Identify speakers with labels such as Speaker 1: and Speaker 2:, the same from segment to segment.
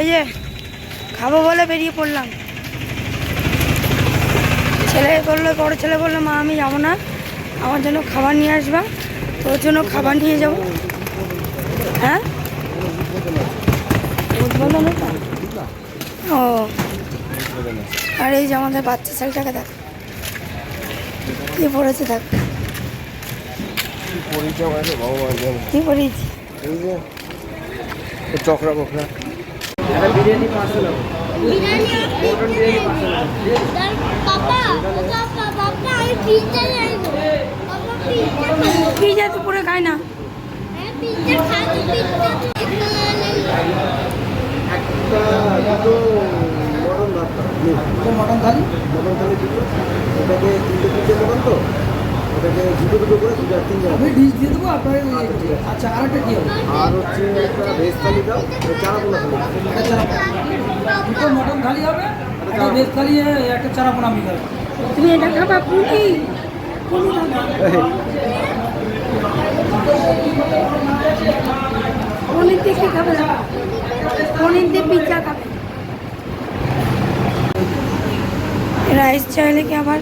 Speaker 1: এই যে খাব বলে বেরিয়ে পড়লাম। ছেলে বলল বড় ছেলে বলল মা আমি যাব না। আমার জন্য খাবার নিয়ে আসবা। তোর জন্য খাবার নিয়ে যাব। হ্যাঁ? উদ্বোধন? ও। আর এই যে আমাদের বাচ্চা ছেলেটাকে দেখ। কি পড়েছে দেখ। কি পড়েছি?
Speaker 2: চকরা বকরা।
Speaker 3: বিরিয়ানি তার পাপা পাপা পাপা আমি পিজ্জা খাইবো পাপা পিজ্জা খাইবো
Speaker 1: পিজা তো পুরো খায় না।
Speaker 3: হ্যাঁ pizza
Speaker 2: mutton thali? Mutton thali দুটো। ওটাকে তিনটে তিনটে মটন তো? ওটাকে দুটো দুটো করে দুটো আর তিনটে
Speaker 4: আমি ডিশ দিয়ে দেবো আপনার আচ্ছা আর একটা কি হবে?
Speaker 2: আর হচ্ছে একটা ভেজ থালি দাও থালি।
Speaker 4: দুটো মটন থালি হবে একটা ভেজ থালি একটা চারা পোনা মিল
Speaker 1: তুমি এটা খাবা পুরি পুরি পনির দিয়ে কি খাবে? পনির দিয়ে পিজ্জা খাবে। রাইস চাইলে কি আবার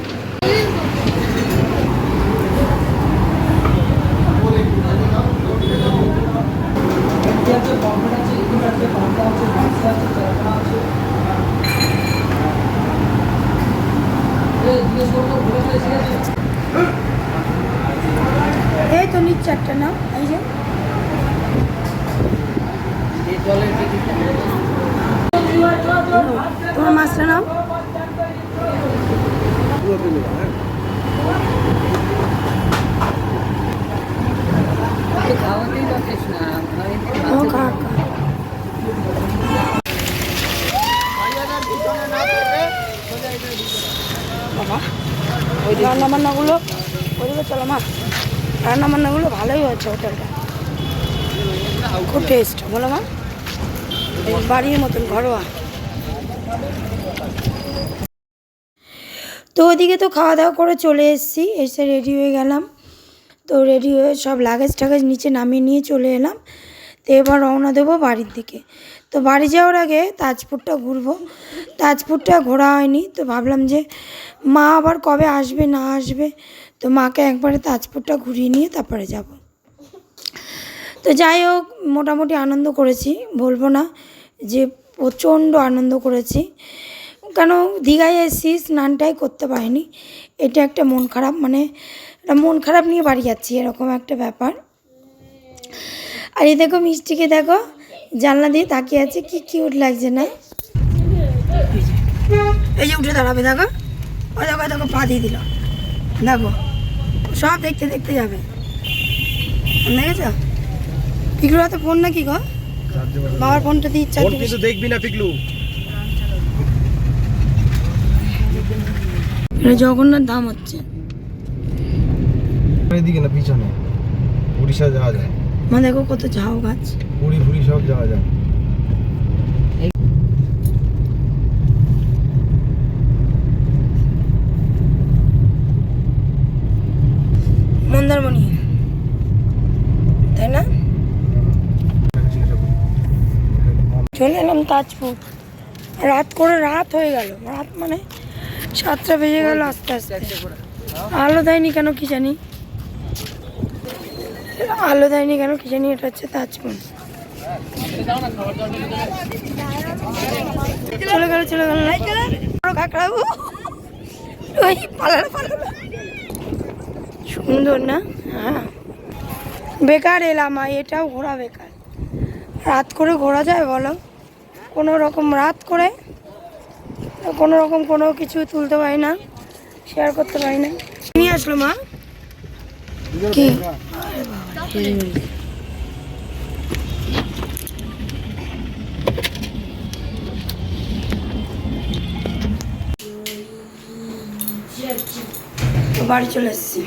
Speaker 4: এটি আছে পমফ্রেট এই
Speaker 1: তো নিচ্ছে একটা নাও এই যে। তোমার মাছটা নাও
Speaker 2: পুরো পেলে হ্যাঁ
Speaker 1: ও খা খা বাবা ওই রান্না বান্নাগুলো ওইদিকে চলো মা। রান্না বান্নাগুলো ভালোই হয়েছে হোটেলটা। খুব টেস্ট বলো মা। বাড়ির মতন ঘরোয়া। তো ওদিকে তো খাওয়া দাওয়া করে চলে এসেছি, এসে রেডি হয়ে গেলাম। তো রেডি হয়ে সব লাগেজ টাগেজ নিচে নামিয়ে নিয়ে চলে এলাম। তো এবার রওনা দেবো বাড়ির দিকে। তো বাড়ি যাওয়ার আগে তাজপুরটা ঘুরবো। তাজপুরটা ঘোরা হয়নি, তো ভাবলাম যে মা আবার কবে আসবে, না আসবে? তো মাকে একবারে তাজপুরটা ঘুরিয়ে নিয়ে তারপরে যাব। তো যাই হোক, মোটামুটি আনন্দ করেছি, বলব না যে প্রচণ্ড আনন্দ করেছি। কেন দীঘায় এসেছি, স্নানটাই করতে পারিনি। এটা একটা মন খারাপ মানে মন খারাপ নিয়ে বাড়ি যাচ্ছি, এরকম একটা ব্যাপার। আর এই দেখো মিষ্টিকে দেখো জানলা দিয়ে তাকিয়ে আছে কি কিউট লাগছে না? এই যে উঠে দাঁড়াবে দেখো। ওই দেখো দেখো পা দিয়ে দিল। দেখো সব দেখতে দেখতে যাবে। দেখেছ? পিকলুর হাতে ফোন নাকি গো? বাবার ফোনটা দিয়ে ইচ্ছা
Speaker 2: ফোন কিন্তু দেখবি না পিকলু।
Speaker 1: এটা জগন্নাথ ধাম হচ্ছে।
Speaker 2: এদিকে না পিছনে। উড়িষ্যা যাওয়া যায়।
Speaker 1: মা দেখো কত ঝাউ গাছ।
Speaker 2: পুরী ফুরি সব যাওয়া যায়।
Speaker 1: মন্দারমণি। তাই না? চলে এলাম তাজপুর। রাত করে রাত হয়ে গেল। রাত মানে সাতটা বেজে গেল আস্তে আস্তে। আলো দেয়নি কেন কি জানি? আলো দেয়নি কেন? কি জানি এটা হচ্ছে তাজপুর চলে গেল চলে গেল! ওই পালালো পালালো। সুন্দর না? হ্যাঁ। বেকার এলাম এটাও ঘোরা বেকার। রাত করে ঘোরা যায় বলো? কোনো রকম রাত করে কোনো রকম কোনো কিছু তুলতে পারি না শেয়ার করতে পারি না। নিয়ে আসলো মা। কি? বাড়ি চলে এসেছি।